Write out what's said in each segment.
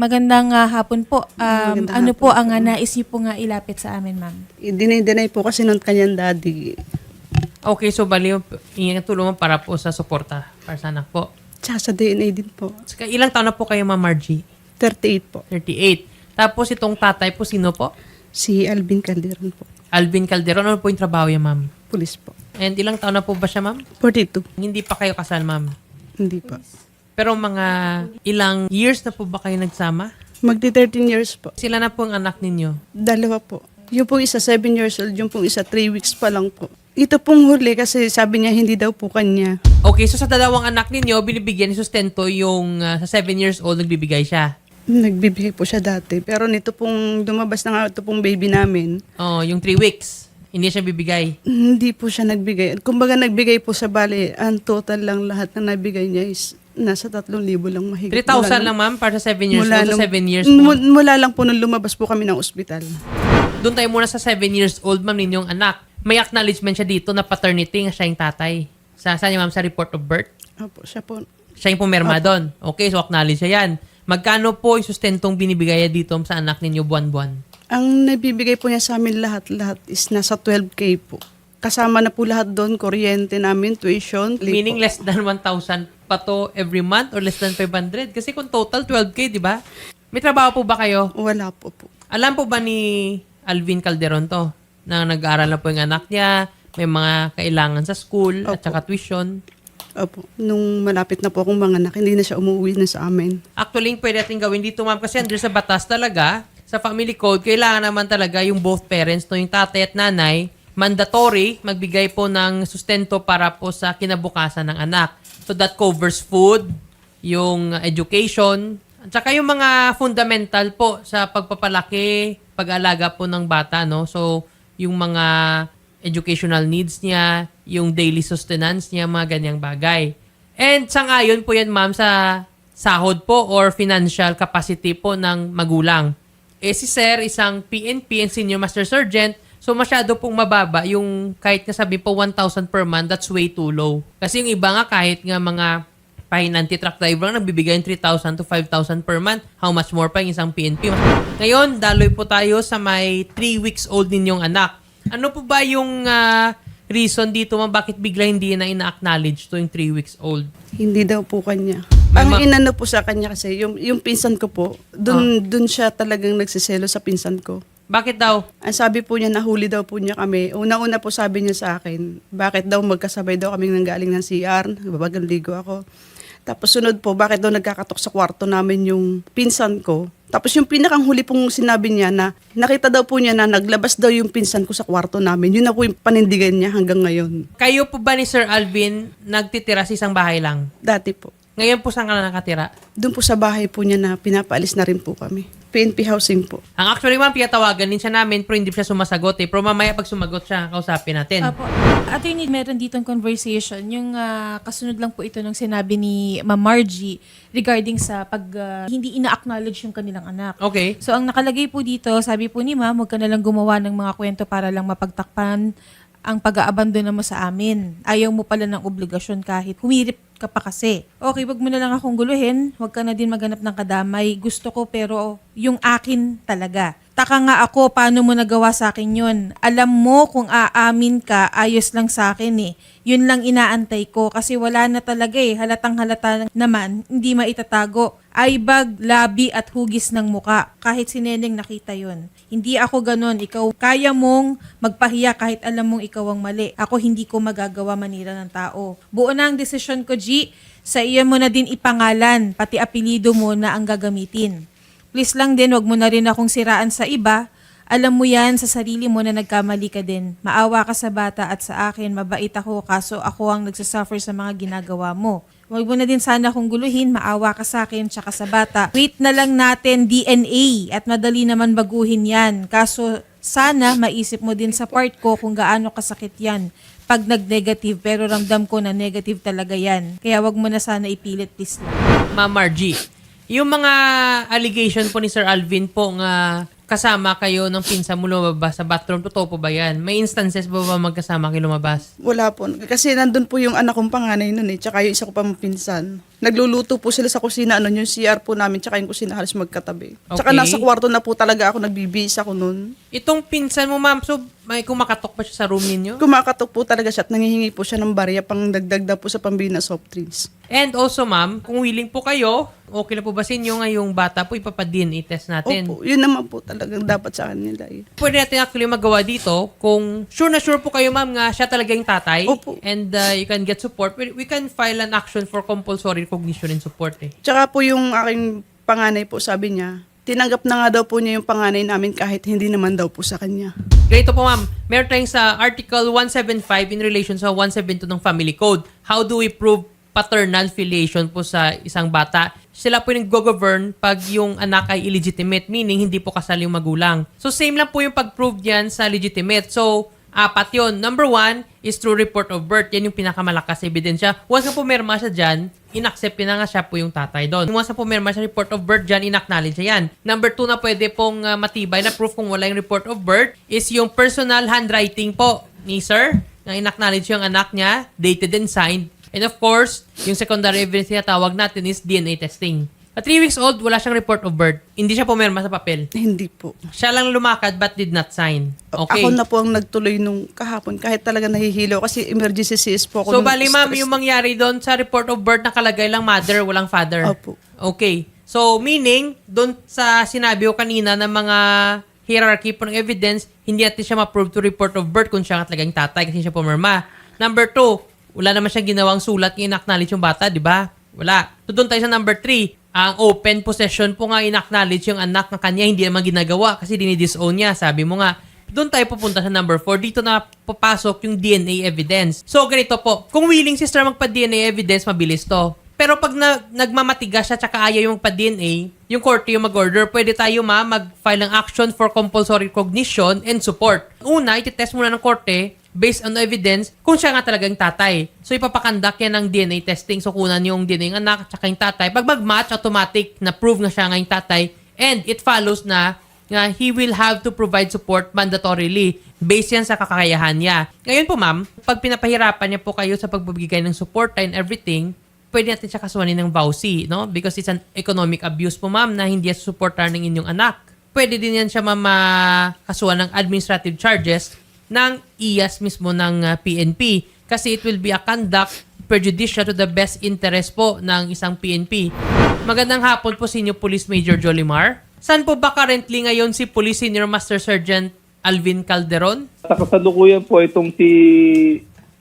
Magandang ah, hapon po. Um, Magandang ano hapon po po. ang ah, nais niyo po nga ilapit sa amin, ma'am? Dinay-deny po kasi ng kanyang daddy. Okay, so bali, ingin tulungan para po sa suporta para sa anak po. Tsaka sa DNA din po. Saka ilang taon na po kayo, Ma'am Margie? 38 po. 38. Tapos itong tatay po, sino po? Si Alvin Calderon po. Alvin Calderon. Ano po yung trabaho niya, ma'am? Pulis po. And ilang taon na po ba siya, ma'am? 42. Hindi pa kayo kasal, ma'am. Hindi pa. Pero mga ilang years na po ba kayo nagsama? Magti 13 years po. Sila na po ang anak ninyo. Dalawa po. Yung pong isa 7 years old, yung pong isa 3 weeks pa lang po. Ito pong huli kasi sabi niya hindi daw po kanya. Okay, so sa dalawang anak ninyo, binibigyan ni sustento yung ah, sa 7 years old, nagbibigay siya. Nagbibigay po siya dati. Pero nito pong lumabas na nga ito pong baby namin, Oh, yung 3 weeks. Hindi siya bibigay. hindi po siya nagbigay. Kumbaga nagbigay po sa bali, ang total lang lahat na nabigay niya is nasa 3,000 lang mahigit. 3,000 lang, ma'am, para sa 7 years Mula old. Nung- 7 years po. Mu- Mula lang po nung lumabas po kami ng ospital. Doon tayo muna sa 7 years old, ma'am, ninyong anak. May acknowledgement siya dito na paternity nga siya yung tatay. Sa, saan niya, ma'am, sa report of birth? Opo, siya po. Siya yung pumirma doon. Okay, so acknowledge siya yan. Magkano po yung sustentong binibigay dito sa anak ninyo buwan-buwan? Ang nabibigay po niya sa amin lahat-lahat is nasa 12K po. Kasama na po lahat doon, kuryente namin, tuition. Meaning less than 1,000 pa to every month or less than 500? Kasi kung total 12K, di ba? May trabaho po ba kayo? Wala po po. Alam po ba ni Alvin Calderon to? Na nag-aaral na po yung anak niya, may mga kailangan sa school at Opo. saka tuition. Opo. Nung malapit na po akong mga anak, hindi na siya umuwi na sa amin. Actually, yung pwede natin gawin dito, ma'am, kasi under sa batas talaga, sa family code, kailangan naman talaga yung both parents, no, yung tatay at nanay, mandatory, magbigay po ng sustento para po sa kinabukasan ng anak. So that covers food, yung education, at saka yung mga fundamental po sa pagpapalaki, pag-alaga po ng bata, no? So, yung mga educational needs niya, yung daily sustenance niya, mga ganyang bagay. And sa ngayon po yan, ma'am, sa sahod po or financial capacity po ng magulang. Eh si Sir, isang PNP and Senior Master Sergeant, so masyado pong mababa yung kahit nga sabi po 1,000 per month, that's way too low. Kasi yung iba nga kahit nga mga pahinanti truck driver lang nagbibigay ng 3,000 to 5,000 per month. How much more pa yung isang PNP? Ngayon, daloy po tayo sa may 3 weeks old ninyong anak. Ano po ba yung ah, reason dito ma'am bakit bigla hindi na ina-acknowledge to yung 3 weeks old? Hindi daw po kanya. May Ang ma- inano po sa kanya kasi, yung, yung pinsan ko po, dun, dun siya talagang nagsiselo sa pinsan ko. Bakit daw? Ang sabi po niya, nahuli daw po niya kami. Una-una po sabi niya sa akin, bakit daw magkasabay daw kaming nanggaling ng CR, babagang ligo ako. Tapos sunod po, bakit daw nagkakatok sa kwarto namin yung pinsan ko. Tapos yung pinakang huli pong sinabi niya na nakita daw po niya na naglabas daw yung pinsan ko sa kwarto namin. Yun na po yung panindigan niya hanggang ngayon. Kayo po ba ni Sir Alvin nagtitira sa isang bahay lang? Dati po. Ngayon po saan ka na nakatira? Doon po sa bahay po niya na pinapaalis na rin po kami. PNP housing po. Ang actually ma'am, pinatawagan din siya namin pero hindi siya sumasagot eh. Pero mamaya pag sumagot siya, kausapin natin. Apo. Attorney, meron ditong conversation. Yung ah, kasunod lang po ito ng sinabi ni Ma'am Margie regarding sa pag ah, hindi ina-acknowledge yung kanilang anak. Okay. So ang nakalagay po dito, sabi po ni ma'am, huwag ka na lang gumawa ng mga kwento para lang mapagtakpan ang pag-aabandona mo sa amin. Ayaw mo pala ng obligasyon kahit humirip ka pa kasi. Okay, wag mo na lang akong guluhin. Huwag ka na din maganap ng kadamay. Gusto ko pero yung akin talaga. Taka nga ako, paano mo nagawa sa akin yun? Alam mo kung aamin ka, ayos lang sa akin eh. Yun lang inaantay ko kasi wala na talaga eh. Halatang halata naman, hindi maitatago. Aybag, labi at hugis ng muka. Kahit si Neneng nakita yun. Hindi ako ganon. Ikaw, kaya mong magpahiya kahit alam mong ikaw ang mali. Ako hindi ko magagawa manira ng tao. Buo na ang desisyon ko, G. Sa iyo mo na din ipangalan, pati apelido mo na ang gagamitin. Please lang din, wag mo na rin akong siraan sa iba. Alam mo yan sa sarili mo na nagkamali ka din. Maawa ka sa bata at sa akin, mabait ako kaso ako ang nagsasuffer sa mga ginagawa mo. Huwag mo na din sana akong guluhin, maawa ka sa akin tsaka sa bata. Wait na lang natin DNA at madali naman baguhin yan. Kaso sana maisip mo din sa part ko kung gaano kasakit yan pag nag-negative pero ramdam ko na negative talaga yan. Kaya wag mo na sana ipilit please lang. Ma'am Margie, yung mga allegation po ni Sir Alvin po nga kasama kayo ng pinsa mo lumabas sa bathroom, totoo po ba yan? May instances ba ba magkasama kayo lumabas? Wala po. Kasi nandun po yung anak kong panganay nun eh. Tsaka yung isa ko pa pinsan. Nagluluto po sila sa kusina, ano yung CR po namin, tsaka yung kusina halos magkatabi. Tsaka Okay. nasa kwarto na po talaga ako, nagbibisa ko nun. Itong pinsan mo, ma'am, so may kumakatok pa siya sa room ninyo? Kumakatok po talaga siya at nangihingi po siya ng barya pang dagdag daw po sa pambili na soft drinks. And also, ma'am, kung willing po kayo, okay na po ba sa inyo ngayong bata po, ipapa-DNA test natin? Opo, yun naman po talagang dapat sa kanila eh. Pwede natin actually magawa dito kung sure na sure po kayo, ma'am, nga siya talaga yung tatay Opo. and uh, you can get support. We can file an action for compulsory recognition and support eh. Tsaka po yung aking panganay po, sabi niya, tinanggap na nga daw po niya yung panganay namin kahit hindi naman daw po sa kanya. Ganito po ma'am, meron tayong sa Article 175 in relation sa 172 ng Family Code. How do we prove paternal filiation po sa isang bata? Sila po yung go-govern pag yung anak ay illegitimate, meaning hindi po kasal yung magulang. So same lang po yung pag-prove yan sa legitimate. So apat yon. Number one is through report of birth. Yan yung pinakamalakas ebidensya. Once na pumirma siya dyan, inaccept na nga siya po yung tatay doon. Once na pumirma siya report of birth dyan, inacknowledge niya yan. Number two na pwede pong uh, matibay na proof kung wala yung report of birth is yung personal handwriting po ni sir na inacknowledge yung anak niya, dated and signed. And of course, yung secondary evidence na tawag natin is DNA testing. At 3 weeks old, wala siyang report of birth. Hindi siya pumirma sa papel. Hindi po. Siya lang lumakad but did not sign. Okay. Ako na po ang nagtuloy nung kahapon kahit talaga nahihilo kasi emergency CS po ako. So, nung bali ma'am, stress. yung mangyari doon sa report of birth nakalagay lang mother, walang father. Opo. Okay. So, meaning, doon sa sinabi ko kanina ng mga hierarchy po ng evidence, hindi natin siya ma-prove to report of birth kung siya nga talagang tatay kasi siya pumirma. Number two, wala naman siyang ginawang sulat yung in-acknowledge yung bata, di ba? Wala. So, doon tayo sa number three. Ang open possession po nga in-acknowledge yung anak ng kanya, hindi naman ginagawa kasi dinidisown niya. Sabi mo nga, doon tayo pupunta sa number 4. Dito na papasok yung DNA evidence. So, ganito po. Kung willing si sir magpa-DNA evidence, mabilis to. Pero pag na, nagmamatigas siya tsaka ayaw yung pa-DNA, yung court yung mag-order, pwede tayo ma mag-file ng action for compulsory recognition and support. Una, ititest muna ng korte based on evidence kung siya nga talagang tatay. So, ipapakandak yan ng DNA testing. So, kunan yung DNA ng anak tsaka yung tatay. Pag mag-match, automatic na prove na siya nga yung tatay. And it follows na nga he will have to provide support mandatorily based yan sa kakayahan niya. Ngayon po ma'am, pag pinapahirapan niya po kayo sa pagbibigay ng support and everything, pwede natin siya kasuhanin ng vowsy, no? Because it's an economic abuse po ma'am na hindi supportar ng inyong anak. Pwede din yan siya ma'am makasuhan ng administrative charges ng IAS mismo ng uh, PNP kasi it will be a conduct prejudicial to the best interest po ng isang PNP. Magandang hapon po sa inyo, Police Major Jolimar. Saan po ba currently ngayon si Police Senior Master Sergeant Alvin Calderon? Sa po itong si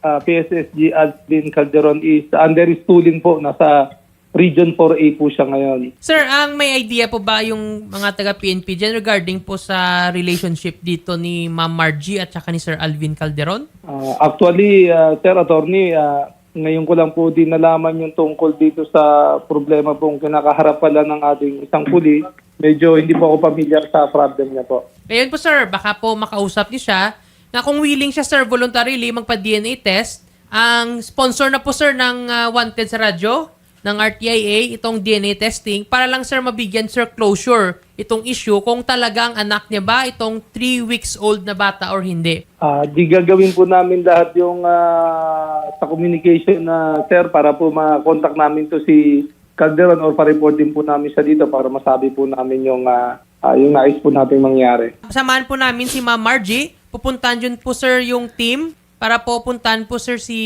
ah, PSSG Alvin Calderon is under his tooling po. Nasa Region 4A po siya ngayon. Sir, ang may idea po ba yung mga taga-PNP dyan regarding po sa relationship dito ni Ma'am Margie at saka ni Sir Alvin Calderon? Ah, actually, ah, Sir Attorney, ah, ngayon ko lang po din nalaman yung tungkol dito sa problema pong kinakaharap pala ng ating isang pulis. Medyo hindi po ako familiar sa problem niya po. Ngayon po sir, baka po makausap niyo siya na kung willing siya sir voluntarily magpa-DNA test, ang sponsor na po sir ng ah, Wanted sa radyo, ng RTIA, itong DNA testing, para lang sir mabigyan sir closure itong issue kung talagang anak niya ba itong 3 weeks old na bata or hindi. Ah, di gagawin po namin lahat yung ah, sa communication na sir para po ma-contact namin to si Calderon or pa-report din po namin siya dito para masabi po namin yung ah, ah, yung nais po natin mangyari. Samahan po namin si Ma'am Margie. Pupuntahan dyan po sir yung team para po po sir si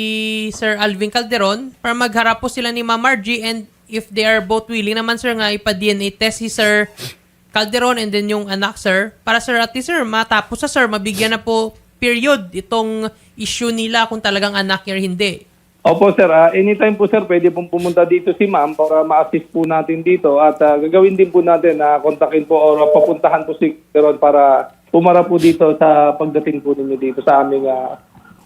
Sir Alvin Calderon. Para magharap po sila ni Ma'am Margie. And if they are both willing naman sir nga ipa-DNA test si Sir Calderon and then yung anak sir. Para sir at sir matapos sa sir mabigyan na po period itong issue nila kung talagang anak or hindi. Opo sir, Ah, anytime po sir pwede pong pumunta dito si ma'am para ma-assist po natin dito. At ah, gagawin din po natin na kontakin po or papuntahan po si Calderon para pumara po dito sa pagdating po ninyo dito sa aming ah,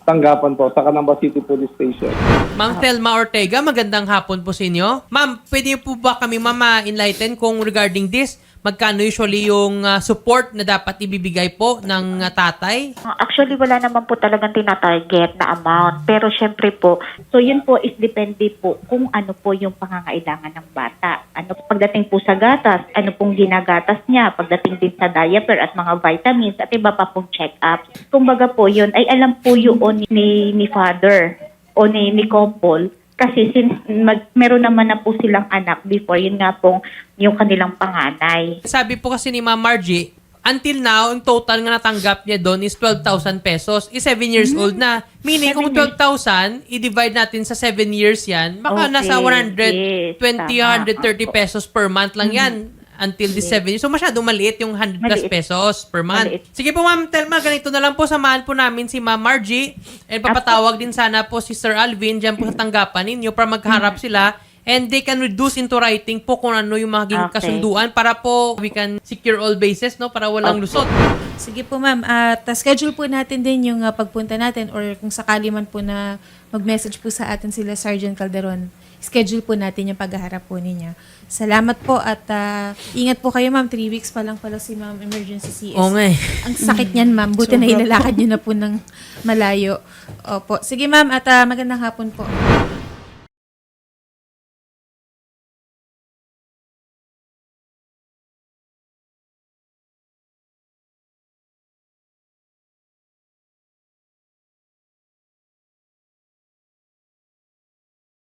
tanggapan po sa Canamba City Police Station. Ma'am Thelma Ortega, magandang hapon po sa inyo. Ma'am, pwede po ba kami mama enlighten kung regarding this, magkano usually yung ah, support na dapat ibibigay po ng ah, tatay? Actually, wala naman po talagang tinatarget na amount. Pero syempre po, so yun po is depende po kung ano po yung pangangailangan ng bata. Ano pagdating po sa gatas, ano pong ginagatas niya, pagdating din sa diaper at mga vitamins at iba pa pong check-ups. Kumbaga po yun ay alam po yun ni, ni father o ni, ni couple Kasi since mag, meron naman na po silang anak before, yun nga pong yung kanilang panganay. Sabi po kasi ni Ma'am Margie, until now, ang total nga natanggap niya doon is 12,000 pesos. Is 7 years old na. Meaning, kung Seven 12,000, i-divide natin sa 7 years yan, baka Okay, nasa 120, yes, tama. 130 pesos per month lang yan until the 7 years. So, masyadong maliit yung 100 plus Maliit. pesos per month. Maliit. Sige po, Ma'am Telma, ganito na lang po. Samahan po namin si Ma'am Margie. And papatawag din sana po si Sir Alvin dyan po sa tanggapan ninyo para magharap sila. And they can reduce into writing po kung ano yung magiging Okay. kasunduan para po we can secure all bases, no? Para walang lusot. Sige po ma'am, at uh, schedule po natin din yung uh, pagpunta natin or kung sakali man po na mag-message po sa atin sila Sergeant Calderon, schedule po natin yung paghaharap po ninyo. Salamat po at uh, ingat po kayo ma'am, three weeks pa lang pala si ma'am emergency CS. Oo nga eh. Ang sakit niyan ma'am, buti na ilalakad niyo na po ng malayo. Opo. Sige ma'am at uh, magandang hapon po.